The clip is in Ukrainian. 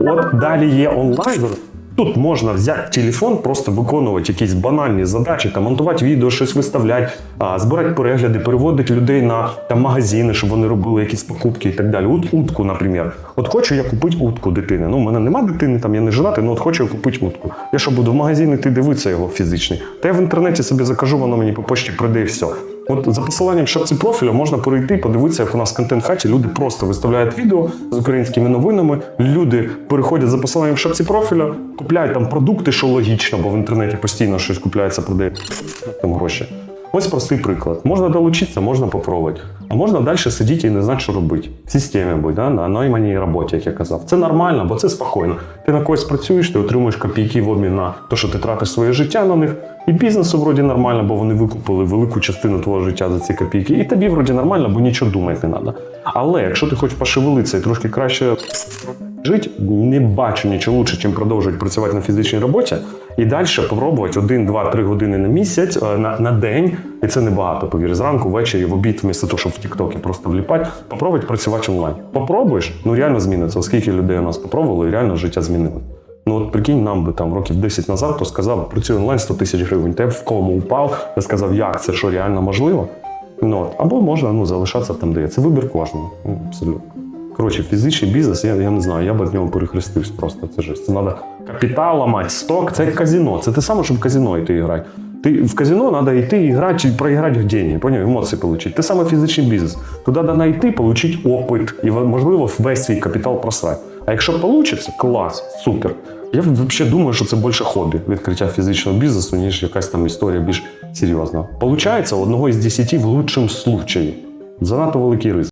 От далі є онлайн. Тут можна взяти телефон, просто виконувати якісь банальні задачі, там монтувати відео, щось виставляти, збирати перегляди, переводити людей на там, магазини, щоб вони робили якісь покупки і так далі. От утку, наприклад. От хочу я купити утку дитини. Ну, у мене нема дитини, там я не женатий, ну от хочу я купити утку. Я що буду в магазин йти дивитися його фізичний. Та я в інтернеті собі закажу, воно мені по почті прийде і все. От за посиланням шапці профілю можна перейти, подивитися, як у нас в контент-хаті люди просто виставляють відео з українськими новинами. Люди переходять за посиланням шапці профіля, купляють там продукти, що логічно, бо в інтернеті постійно щось купляється, продає там гроші. Ось простий приклад. Можна долучитися, можна попробувати. А можна далі сидіти і не знати, що робити. В системі будь, да? на найманій роботі, як я казав. Це нормально, бо це спокійно. Ти на когось працюєш, ти отримуєш копійки в обмін на те, що ти тратиш своє життя на них. І бізнесу вроді нормально, бо вони викупили велику частину твого життя за ці копійки. І тобі вроді нормально, бо нічого думати не треба. Але якщо ти хочеш пошевелитися і трошки краще жити, не бачу нічого лучше, ніж продовжувати працювати на фізичній роботі і далі спробувати 1, 2, 3 години на місяць, е, на, на день. І це небагато, повір, зранку, ввечері, в обід, вмісто того, щоб в Тіктокі просто вліпати, попробуй працювати онлайн. Попробуєш, ну реально зміниться. Оскільки людей у нас попробували, і реально життя змінилось. Ну от прикинь, нам би там років 10 назад, то сказав, працюю онлайн 100 тисяч гривень. Я в кому упав, я сказав, як це що реально можливо. Ну, от. Або можна ну, залишатися там, де є. Це вибір кожного. Ну, абсолютно. Коротше, фізичний бізнес, я, я не знаю, я б від нього перехрестився просто. Це жесть. Це треба капітал ламати, сток, це як казино. Це те саме, що в казино йти і грати. Ти в казино треба йти і грати, чи проіграти гроші, поняв, емоції отримати. Те саме фізичний бізнес. Туди треба йти, отримати опит і, можливо, весь свій капітал просрати. А якщо вийде, клас, супер. Я взагалі думаю, що це більше хобі відкриття фізичного бізнесу, ніж якась там історія більш серйозна. Получається, одного із десяти в лучшому случаї. Занадто великий ризик.